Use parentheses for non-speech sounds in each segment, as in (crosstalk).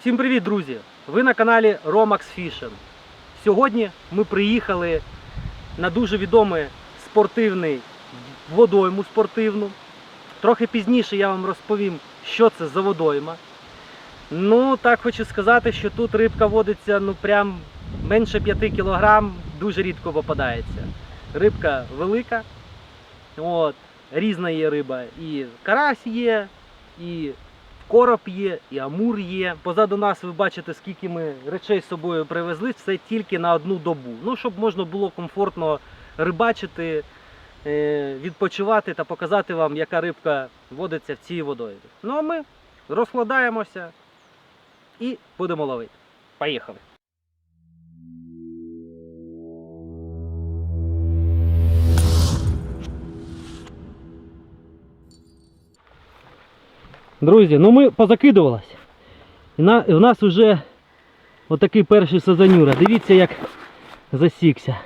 Всім привіт, друзі! Ви на каналі Romax Fishing. Сьогодні ми приїхали на дуже відомий спортивний водойму спортивну. Трохи пізніше я вам розповім, що це за водойма. Ну, так хочу сказати, що тут рибка водиться ну прям менше 5 кг, дуже рідко попадається. Рибка велика. От, різна є риба. І карась є, і короб є, і амур є. Позаду нас ви бачите, скільки ми речей з собою привезли, все тільки на одну добу. Ну, щоб можна було комфортно рибачити, е, відпочивати та показати вам, яка рибка водиться в цій водою. Ну а ми розкладаємося і будемо ловити. Поїхали! Друзі, ну ми позакидувалися. І на, в нас вже отакий перший сазанюра. Дивіться, як засікся.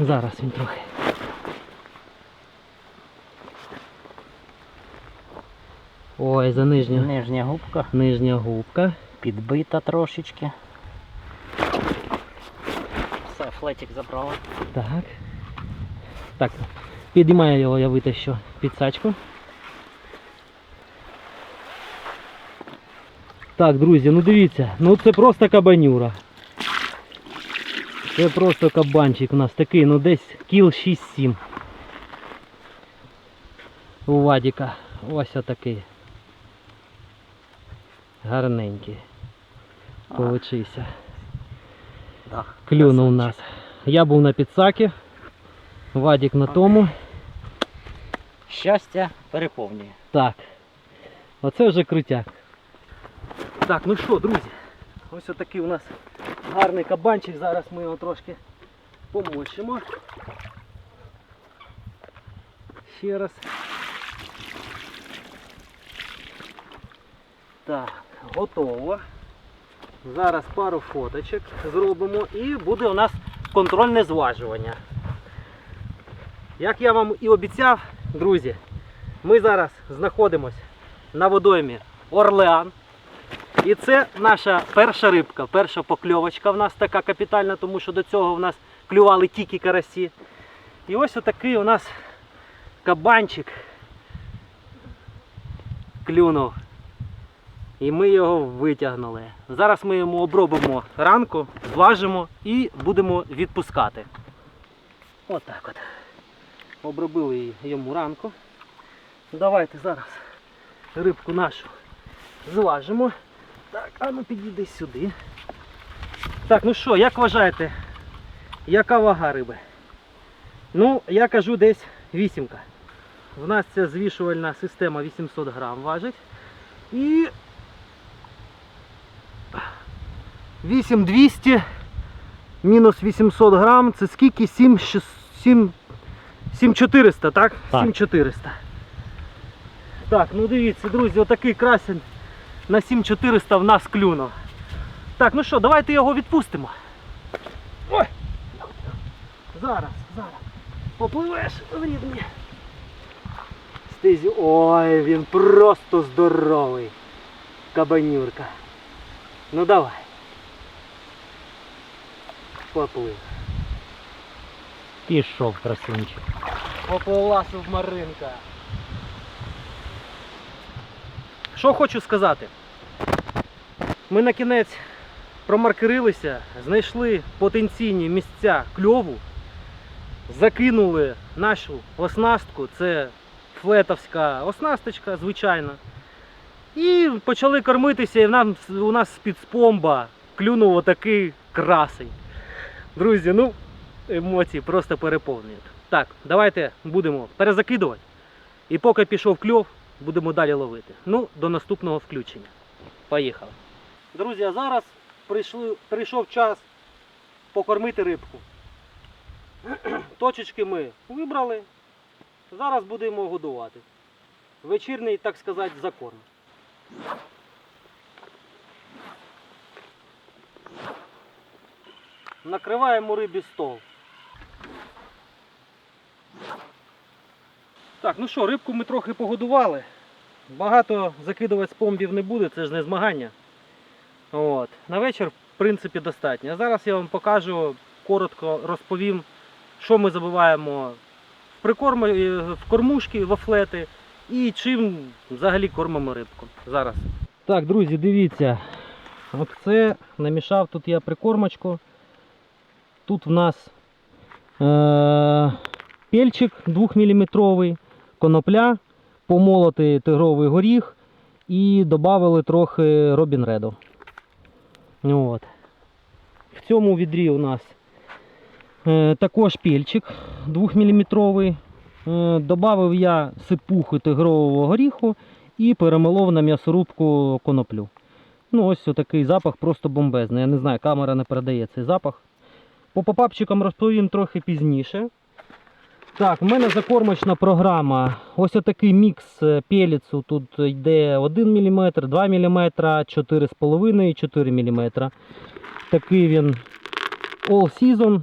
Зараз він трохи. Ой, за нижню. Нижня губка Нижня губка. підбита трошечки. Все, флетик забрала. Так. Так. Піднімаю його, я витащу підсачку. Так, друзі, ну дивіться, ну це просто кабанюра. Це просто кабанчик у нас такий, ну десь кіл 6-7. У Вадіка. Ось отакий. Гарненький. Получився. Да. Клюнув нас. Я був на підсакі. Вадік на тому. Щастя переповнює. Так. Оце вже крутяк. Так, ну що, друзі, ось отакий у нас гарний кабанчик. Зараз ми його трошки помочимо. Ще раз. Так, готово. Зараз пару фоточок зробимо і буде у нас контрольне зважування. Як я вам і обіцяв, друзі, ми зараз знаходимося на водоймі Орлеан. І це наша перша рибка, перша покльовочка в нас така капітальна, тому що до цього в нас клювали тільки карасі. І ось отакий у нас кабанчик клюнув. І ми його витягнули. Зараз ми йому обробимо ранку, зважимо і будемо відпускати. Отак от. Обробили йому ранку. Давайте зараз рибку нашу зважимо. Так, а ну підійди сюди. Так, ну що, як вважаєте, яка вага риби? Ну, я кажу десь вісімка. В нас ця звішувальна система 800 грам важить. І 8200 мінус 800 грам, це скільки? 7, 7, 7400, так? Так. 7400. Так, ну дивіться, друзі, отакий красень на 7400 в нас клюнув. Так, ну що, давайте його відпустимо. Ой! Зараз, зараз. Попливеш в рідні. Стизі. Ой, він просто здоровий. Кабанюрка. Ну давай. Поплив. Пішов красунчик. Поплила субмаринка. Що хочу сказати. Ми на кінець промаркерилися, знайшли потенційні місця кльову, закинули нашу оснастку, це флетовська оснасточка, звичайна. І почали кормитися, і нам, у нас з-під клюнув отакий красень. Друзі, ну емоції просто переповнюють. Так, давайте будемо перезакидувати. І поки пішов кльов, будемо далі ловити. Ну, до наступного включення. Поїхали. Друзі, а зараз прийшли, прийшов час покормити рибку. (clears throat) Точечки ми вибрали. Зараз будемо годувати. Вечірній, так сказати, закорм. Накриваємо рибі стол. Так, ну що, рибку ми трохи погодували. багато закидувати спомбів не буде, це ж не змагання. От. На вечір, в принципі, достатньо. Зараз я вам покажу, коротко розповім, що ми забиваємо в прикорми, е, в кормушки, в афлети і чим взагалі кормимо рибку. Зараз. Так, друзі, дивіться. Оце намішав тут я прикормочку. Тут в нас е- пельчик 2-мм, конопля, помолотий тигровий горіх і додали трохи Робін Реду. От. В цьому відрі у нас е, також пельчик 2-мм. Е, Добавив я сипухи тигрового горіху і перемолов на м'ясорубку коноплю. Ну, ось такий запах просто бомбезний. Я не знаю, камера не передає цей запах. По попапчикам розповім трохи пізніше. Так, в мене закормочна програма. Ось отакий мікс е, пеліцу. Тут йде 1 мм, 2 мм, 4,5 і 4 мм. Такий він all season.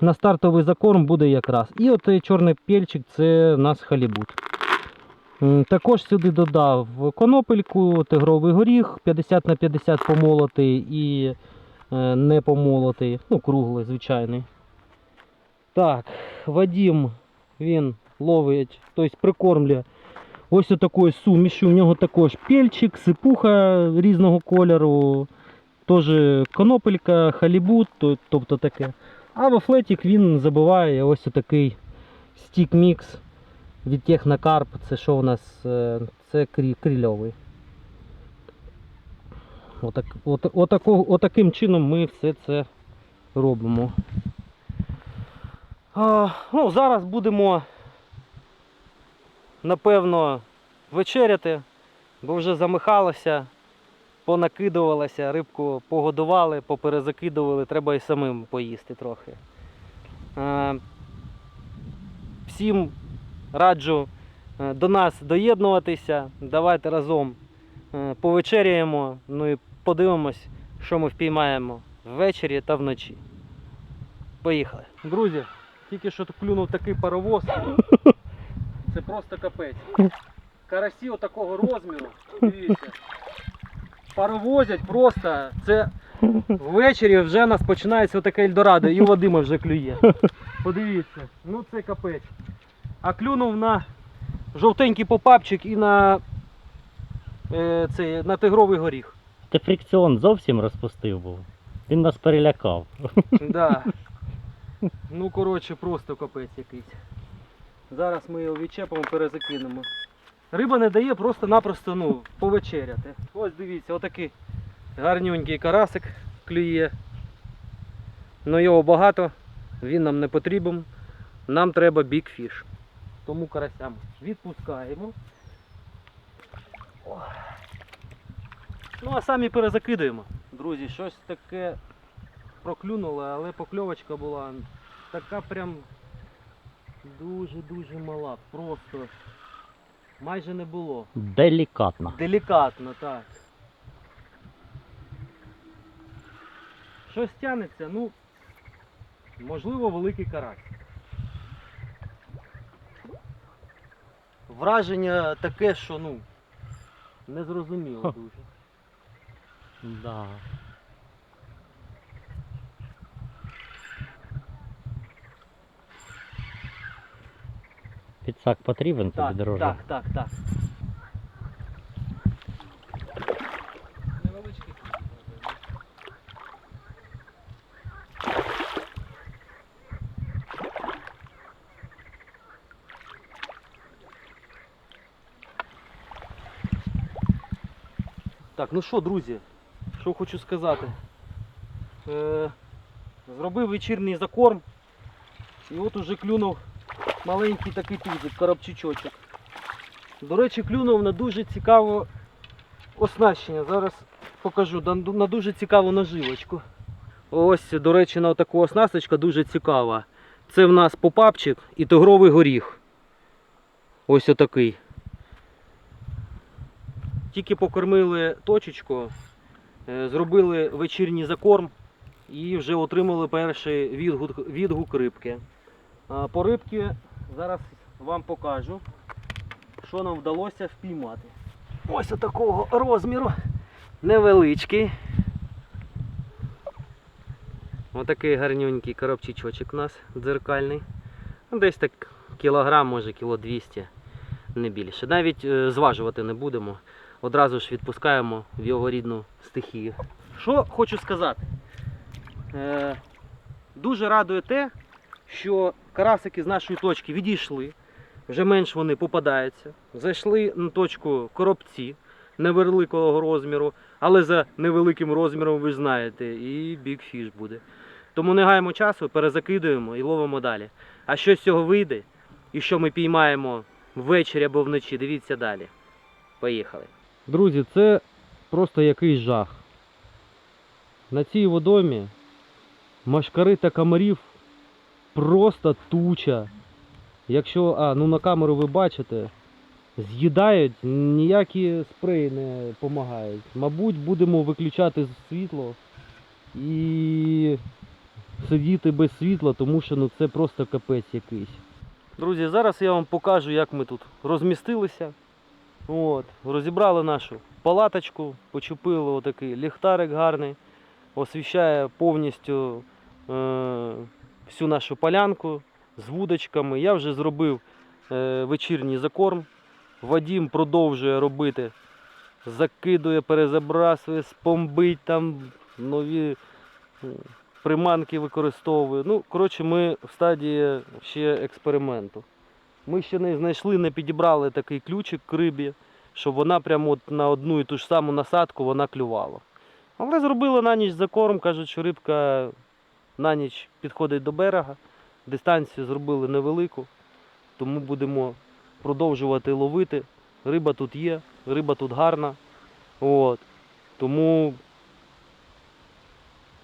На стартовий закорм буде якраз. І от чорний пельчик це у нас халібут. Також сюди додав конопельку, тигровий горіх 50 на 50 помолотий і е, не помолотий, ну круглий, звичайний. Так, Вадим, він ловить, тобто прикормлює ось такою сумішю. У нього також пельчик, сипуха різного кольору, теж конопелька, халібут, тобто таке. А во флетік він забиває ось такий стік-мікс від Технокарп. Це що у нас? Е, Це крильовий. Отак, от, отако, отаким чином ми все це робимо. Ну, зараз будемо, напевно, вечеряти, бо вже замихалося, понакидувалося, рибку погодували, поперезакидували, треба і самим поїсти трохи. Всім раджу е, до нас доєднуватися. Давайте разом е, повечеряємо, ну і подивимось, що ми впіймаємо ввечері та вночі. Поїхали. Друзі, тільки що тут клюнув такий паровоз. Це просто капець. Карасі отакого розміру. Дивіться. Паровозять просто. Це ввечері вже у нас починається отаке Ельдорадо, і Вадима вже клює. Подивіться, ну це капець. А клюнув на жовтенький попапчик і на, е, цей, на тигровий горіх. Ти фрикціон зовсім розпустив був. Він нас перелякав. Да. Ну, коротше, просто капець якийсь. Зараз ми його відчепимо, перезакинемо. Риба не дає просто-напросто ну, повечеряти. Ось дивіться, отакий гарнюнький карасик клює. Ну його багато, він нам не потрібен. Нам треба бікфіш. Тому карасям відпускаємо. Ну а самі перезакидуємо. Друзі, щось таке проклюнуло, але покльовочка була така прям дуже-дуже мала. Просто майже не було. Делікатно. Делікатно, так. Щось тянеться, ну, можливо, великий карась. Враження таке, що ну, незрозуміло дуже. Да. Підсак потрібен тобі, Так, так, так, так. Невеличкий. Так, ну що, друзі, що хочу сказати. Е, зробив вечірній закорм. І от уже клюнув маленький такий тузик, коробчичочок. До речі, клюнув на дуже цікаве оснащення. Зараз покажу на дуже цікаву наживочку. Ось, до речі, на таку оснасточка дуже цікава. Це в нас попапчик і тигровий горіх. Ось отакий. Тільки покормили точечку, е, зробили вечірній закорм і вже отримали перший відгук, відгук рибки. По рибки зараз вам покажу, що нам вдалося впіймати. ось такого розміру. Невеличкий. Отакий гарнюнький коробчичочок у нас дзеркальний. Десь так кілограм, може кіло 200, не більше. Навіть е, зважувати не будемо. Одразу ж відпускаємо в його рідну стихію. Що хочу сказати? Е, дуже радує те, що карасики з нашої точки відійшли. Вже менш вони попадаються. Зайшли на точку коробці невеликого розміру, але за невеликим розміром ви знаєте, і бікфіш буде. Тому не гаємо часу, перезакидуємо і ловимо далі. А що з цього вийде, і що ми піймаємо ввечері або вночі, дивіться далі. Поїхали. Друзі, це просто якийсь жах. На цій водомі машкари та комарів просто туча. Якщо, а, ну на камеру ви бачите, з'їдають, ніякі спреї не допомагають. Мабуть, будемо виключати світло і сидіти без світла, тому що ну, це просто капець якийсь. Друзі, зараз я вам покажу, як ми тут розмістилися. От, розібрали нашу палаточку, почепили отакий ліхтарик гарний, освіщає повністю е, всю нашу полянку з вудочками. Я вже зробив е, вечірній закорм. Вадім продовжує робити, закидує, перезабрасує, спомбить там нові е, приманки використовує. Ну, коротше, ми в стадії ще експерименту. Ми ще не знайшли, не підібрали такий ключик к рибі, щоб вона прямо от на одну і ту ж саму насадку вона клювала. Але зробили на ніч закорм, кажуть, що рибка на ніч підходить до берега. Дистанцію зробили невелику, тому будемо продовжувати ловити. Риба тут є, риба тут гарна. От. Тому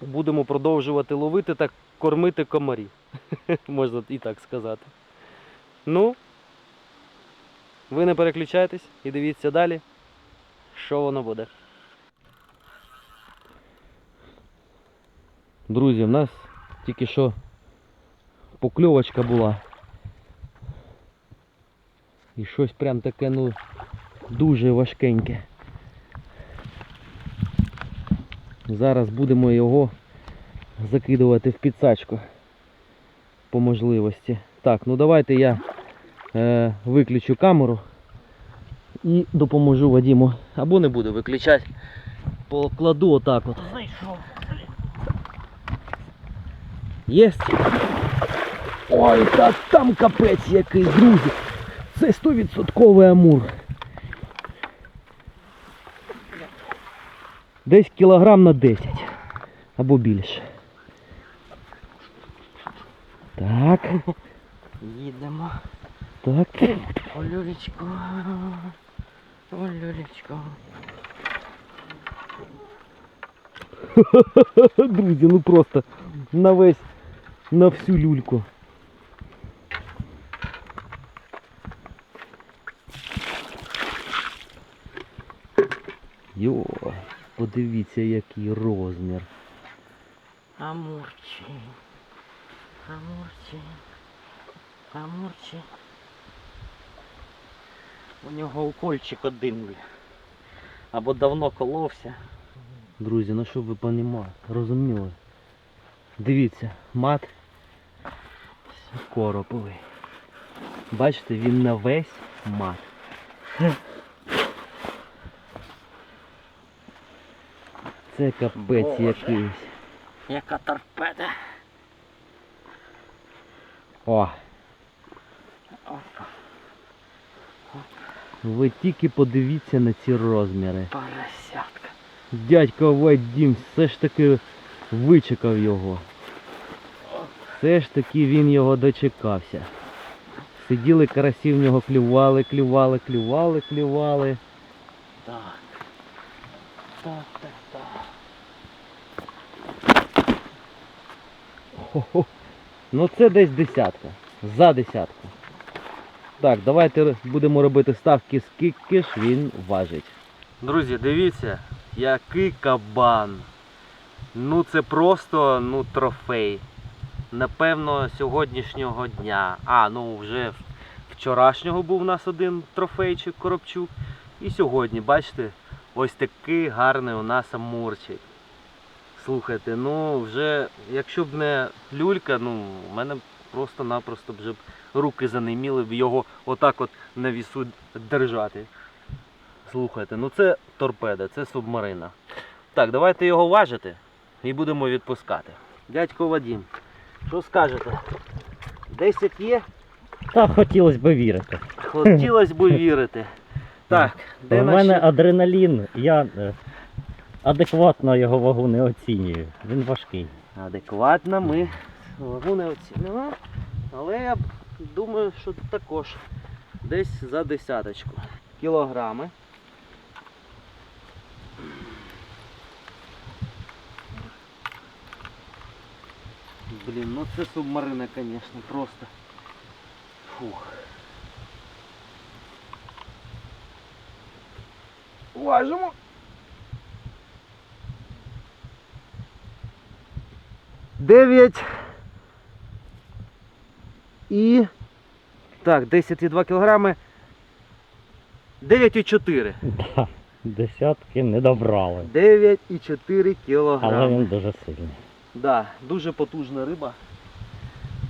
будемо продовжувати ловити та кормити комарів. (laughs) Можна і так сказати. Ну, ви не переключайтесь і дивіться далі, що воно буде. Друзі, в нас тільки що покльовочка була. І щось прям таке, ну, дуже важкеньке. Зараз будемо його закидувати в підсачку по можливості. Так, ну давайте я е, виключу камеру і допоможу Вадіму. Або не буду виключати. Покладу отак от. Зайшов. Єсть. Ой, та там капець який, друзі. Це 100% амур. Десь кілограм на 10. Або більше. Так, Їдемо. так. Олюлечко. Олюлечко. (laughs) Друзі, ну просто на весь, на всю люльку. Йо, подивіться, який розмір. Амурчик. Амурчик. Амурчик. У нього укольчик один. Або давно коловся. Друзі, ну щоб ви понімали, розуміли. Дивіться, мат короповий. Бачите, він на весь мат. Це капець якийсь. Яка торпеда. О! Ви тільки подивіться на ці розміри. Поросятка. Дядько Вадім все ж таки вичекав його. Все ж таки він його дочекався. Сиділи карасі в нього, клювали, клювали, клювали, клювали. Так. Так, так, так. Хо-хо. Ну це десь десятка. За десятку. Так, давайте будемо робити ставки, скільки ж він важить. Друзі, дивіться, який кабан. Ну це просто ну, трофей. Напевно, сьогоднішнього дня. А, ну вже вчорашнього був у нас один трофейчик коробчук. І сьогодні, бачите, ось такий гарний у нас амурчик. Слухайте, ну вже, якщо б не люлька, ну, у мене просто-напросто вже б руки занеміли б його отак от на вісу держати. Слухайте, ну це торпеда, це субмарина. Так, давайте його важити і будемо відпускати. Дядько Вадім, що скажете? 10 є? Та хотілося б вірити. Хотілося б (laughs) вірити. Так, де У мене адреналін, я е, адекватно його вагу не оцінюю. Він важкий. Адекватно ми вагу не оцінимо, але я б думаю, що також десь за десяточку. Кілограми. Блін, ну це субмарина, звісно, просто. Фух. Важимо. Дев'ять. І. Так, 10,2 кілограми. 9,4. Да, десятки не добрали. 9,4 Але кілограми. він дуже сильний. Да, дуже потужна риба.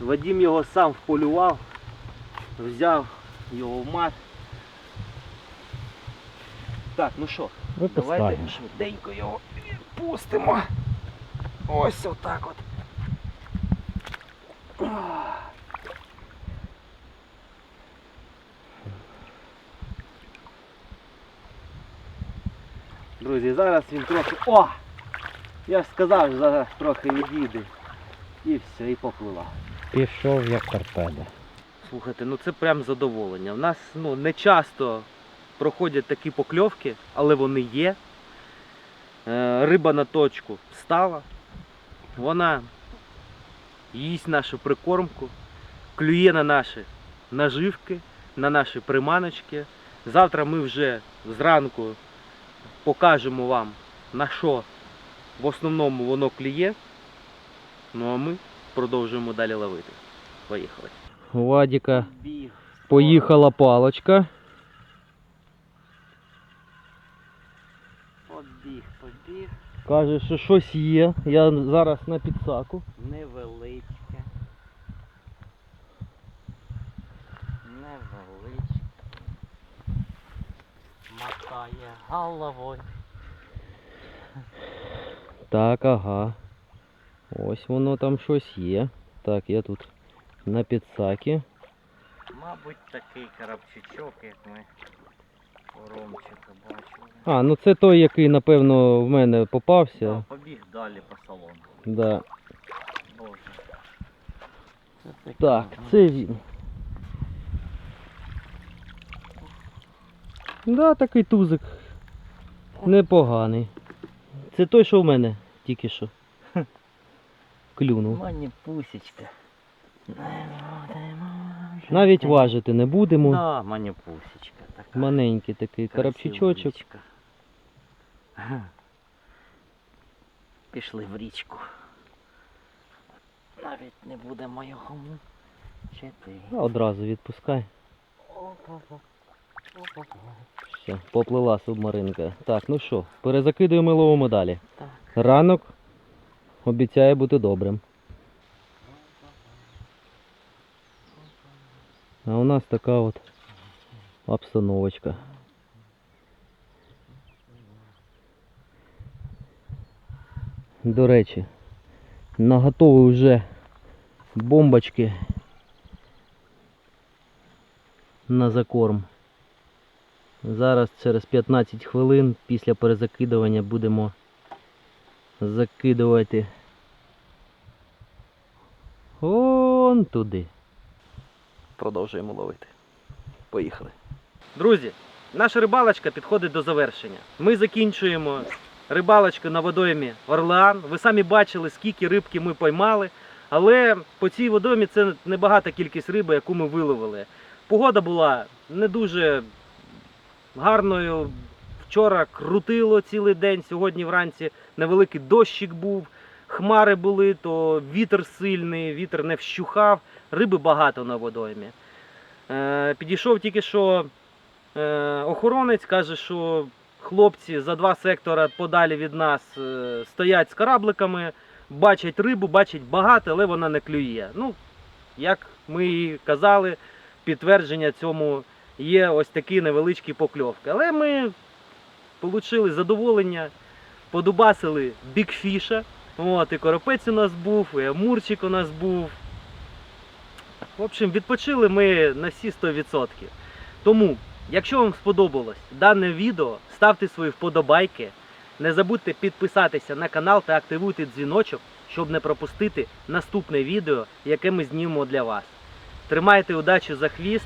Вадім його сам вполював, взяв його в мат. Так, ну що, давайте швиденько його відпустимо. Ось отак от. Друзі, зараз він трохи... О! Я ж сказав, що зараз трохи відійде. І все, і поплила. Пішов як торпеда. Слухайте, ну це прям задоволення. У нас ну, не часто проходять такі покльовки, але вони є. Е, риба на точку стала. Вона їсть нашу прикормку, клює на наші наживки, на наші приманочки. Завтра ми вже зранку покажемо вам, на що в основному воно клює. Ну а ми продовжуємо далі ловити. Поїхали. У Вадіка поїхала палочка. Побіг, побіг. Каже, що щось є. Я зараз на підсаку. Невеличке. Невеличке. Мотає головою. Так, ага. Ось воно там щось є. Так, я тут на підсакі. Мабуть, такий карабчичок, як ми у Ромчика бачили. А, ну це той, який, напевно, в мене попався. Да, побіг далі по салону. Да. Боже. Це таке, Так, це він. Да, такий тузик. Непоганий. Це той, що в мене тільки що. Клюнув. Мані пусічка. Навіть важити не будемо. Да, мані пусічка така. Маленький такий карапчичочок. Пішли в річку. Навіть не будемо його мучити. А Одразу відпускай. Все, поплила субмаринка. Так, ну що, перезакидуємо і ловимо далі. Так. Ранок обіцяє бути добрим. А у нас така от обстановочка. До речі, наготові вже бомбочки на закорм. Зараз через 15 хвилин після перезакидування будемо закидувати он туди. Продовжуємо ловити. Поїхали. Друзі, наша рибалочка підходить до завершення. Ми закінчуємо рибалочку на водоймі Орлеан. Ви самі бачили, скільки рибки ми поймали. Але по цій водоймі це небагата кількість риби, яку ми виловили. Погода була не дуже гарною. Вчора крутило цілий день, сьогодні вранці невеликий дощик був, хмари були, то вітер сильний, вітер не вщухав, риби багато на водоймі. Е, підійшов тільки що Е, охоронець каже, що хлопці за два сектора подалі від нас е, стоять з корабликами, бачать рибу, бачать багато, але вона не клює. Ну, як ми і казали, підтвердження цьому є ось такі невеличкі покльовки. Але ми отримали задоволення, подубасили бікфіша. От, і коропець у нас був, і амурчик у нас був. В общем, відпочили ми на всі 100%. Тому, якщо вам сподобалось дане відео, ставте свої вподобайки. Не забудьте підписатися на канал та активуйте дзвіночок, щоб не пропустити наступне відео, яке ми знімемо для вас. Тримайте удачу за хвіст